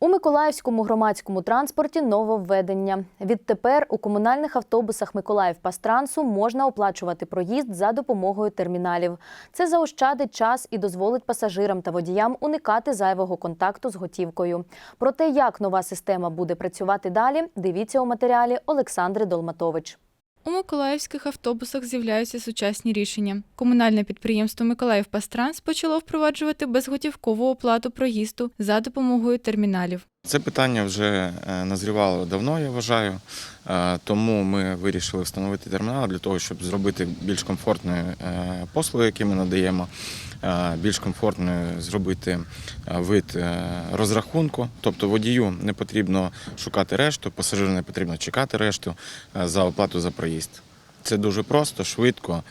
У Миколаївському громадському транспорті нововведення. Відтепер у комунальних автобусах Миколаїв Пастрансу можна оплачувати проїзд за допомогою терміналів. Це заощадить час і дозволить пасажирам та водіям уникати зайвого контакту з готівкою. Про те, як нова система буде працювати далі, дивіться у матеріалі Олександри Долматович. У миколаївських автобусах з'являються сучасні рішення. Комунальне підприємство Миколаїв Пастранс почало впроваджувати безготівкову оплату проїзду за допомогою терміналів. Це питання вже е, назрівало давно, я вважаю. Е, Тому ми вирішили встановити термінал для того, щоб зробити більш комфортною е, послуги, які ми надаємо, більш комфортною зробити вид розрахунку. Тобто водію не потрібно шукати решту, пасажиру не потрібно чекати решту за оплату за проїзд. Це дуже просто, швидко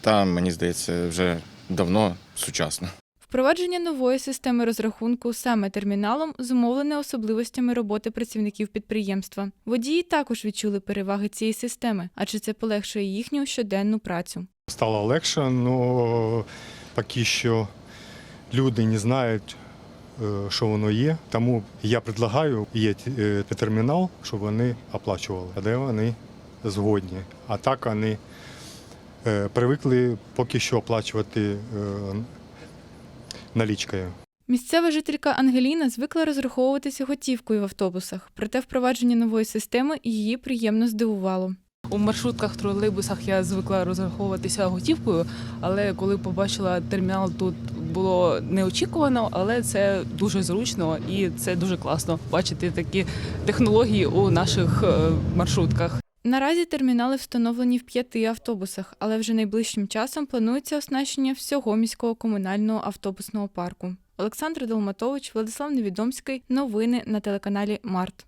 та мені здається, вже давно сучасно. Впровадження нової системи розрахунку саме терміналом зумовлене особливостями роботи працівників підприємства. Водії також відчули переваги цієї системи, адже це полегшує їхню щоденну працю. Стало легше, але поки що люди не знають, е, що воно є. Тому я предлагаю, є е, термінал, щоб вони оплачували, де вони згодні. А так вони е, привикли поки що оплачувати налічкою. Місцева жителька Ангеліна звикла розраховуватися готівкою в автобусах, проте впровадження нової системи її приємно здивувало. У маршрутках, тролейбусах я звикла розраховуватися готівкою, але коли побачила термінал, тут було неочікувано, але це дуже зручно і це дуже класно бачити такі технології у наших е, маршрутках. Наразі термінали встановлені в п'яти автобусах, але вже найближчим часом планується оснащення всього міського комунального автобусного парку. Олександр Долматович, Владислав Невідомський. Новини на телеканалі Март.